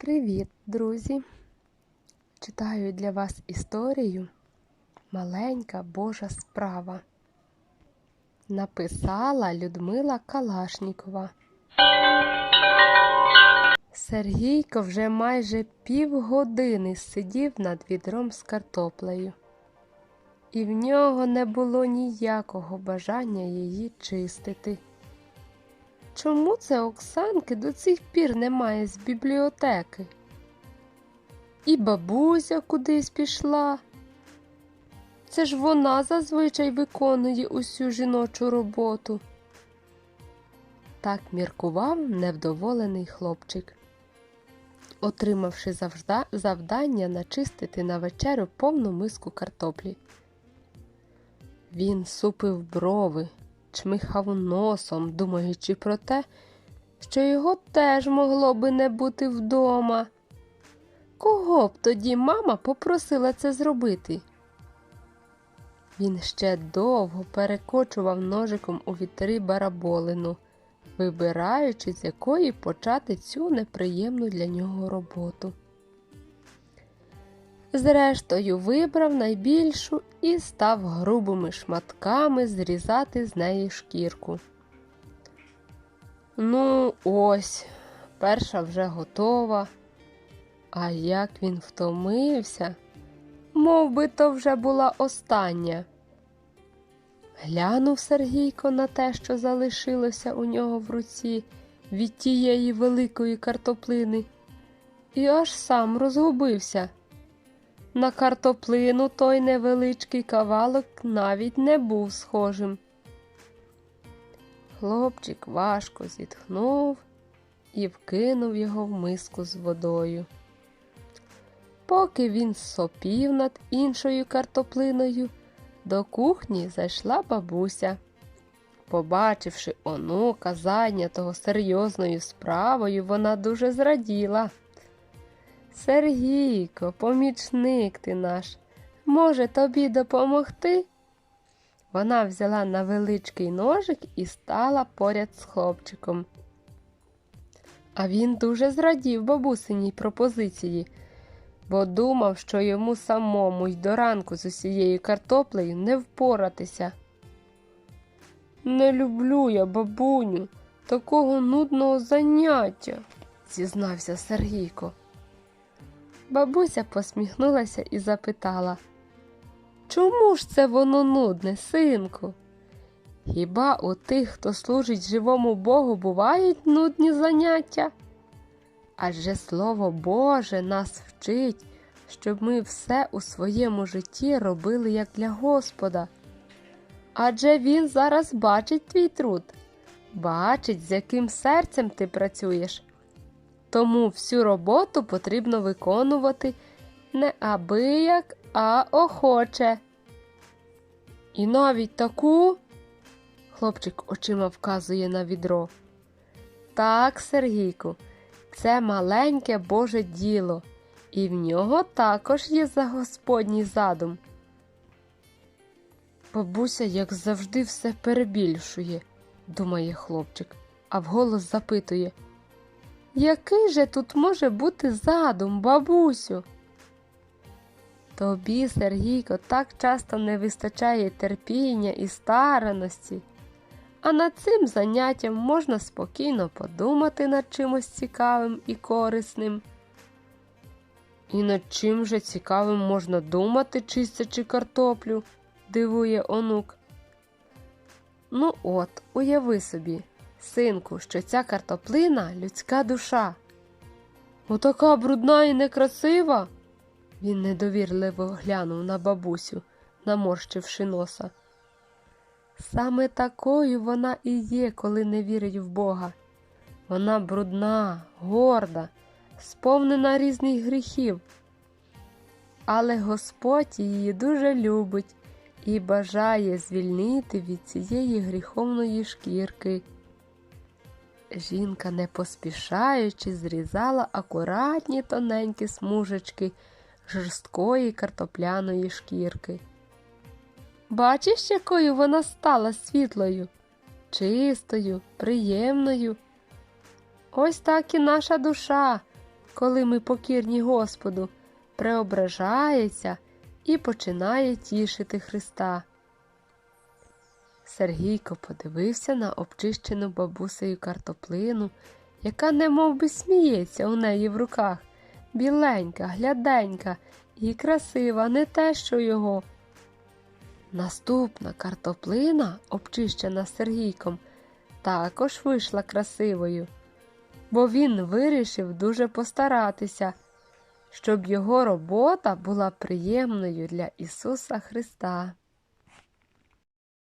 Привіт, друзі! Читаю для вас історію Маленька Божа справа. Написала Людмила Калашнікова. Сергійко вже майже півгодини сидів над відром з картоплею, і в нього не було ніякого бажання її чистити. Чому це Оксанки до цих пір немає з бібліотеки? І бабуся кудись пішла. Це ж вона зазвичай виконує усю жіночу роботу. Так міркував невдоволений хлопчик. Отримавши завдання начистити на вечерю повну миску картоплі. Він супив брови, чмихав носом, думаючи про те, що його теж могло би не бути вдома. Кого б тоді мама попросила це зробити? Він ще довго перекочував ножиком у вітри бараболину, вибираючи, з якої почати цю неприємну для нього роботу. Зрештою, вибрав найбільшу і став грубими шматками зрізати з неї шкірку. Ну, ось, перша вже готова. А як він втомився, мов би то вже була остання. Глянув Сергійко на те, що залишилося у нього в руці від тієї великої картоплини, і аж сам розгубився. На картоплину той невеличкий кавалок навіть не був схожим. Хлопчик важко зітхнув і вкинув його в миску з водою. Поки він сопів над іншою картоплиною, до кухні зайшла бабуся. Побачивши онука, зайнятого серйозною справою, вона дуже зраділа. Сергійко, помічник ти наш, може тобі допомогти? Вона взяла невеличкий ножик і стала поряд з хлопчиком. А він дуже зрадів бабусиній пропозиції, бо думав, що йому самому й до ранку з усією картоплею не впоратися. Не люблю я, бабуню, такого нудного заняття, зізнався Сергійко. Бабуся посміхнулася і запитала, Чому ж це воно нудне, синку? Хіба у тих, хто служить живому Богу, бувають нудні заняття? Адже Слово Боже нас вчить, щоб ми все у своєму житті робили як для Господа. Адже Він зараз бачить твій труд, бачить, з яким серцем ти працюєш. Тому всю роботу потрібно виконувати не абияк, а охоче. І навіть таку, хлопчик очима вказує на відро. Так, Сергійку, це маленьке Боже діло, і в нього також є за Господній задум. Бабуся, як завжди, все перебільшує, думає хлопчик, а вголос запитує. Який же тут може бути задум, бабусю? Тобі, Сергійко, так часто не вистачає терпіння і стараності, а над цим заняттям можна спокійно подумати над чимось цікавим і корисним. І над чим же цікавим можна думати, чистячи картоплю, дивує онук. Ну от, уяви собі, синку, що ця картоплина людська душа. Отака брудна і некрасива. Він недовірливо глянув на бабусю, наморщивши носа. Саме такою вона і є, коли не вірить в Бога. Вона брудна, горда, сповнена різних гріхів. Але Господь її дуже любить і бажає звільнити від цієї гріховної шкірки. Жінка, не поспішаючи, зрізала акуратні тоненькі смужечки жорсткої картопляної шкірки. Бачиш, якою вона стала світлою, чистою, приємною. Ось так і наша душа, коли ми покірні Господу, преображається і починає тішити Христа. Сергійко подивився на обчищену бабусею картоплину, яка немов би сміється у неї в руках. Біленька, гляденька і красива, не те, що його. Наступна картоплина, обчищена Сергійком, також вийшла красивою, бо він вирішив дуже постаратися, щоб його робота була приємною для Ісуса Христа.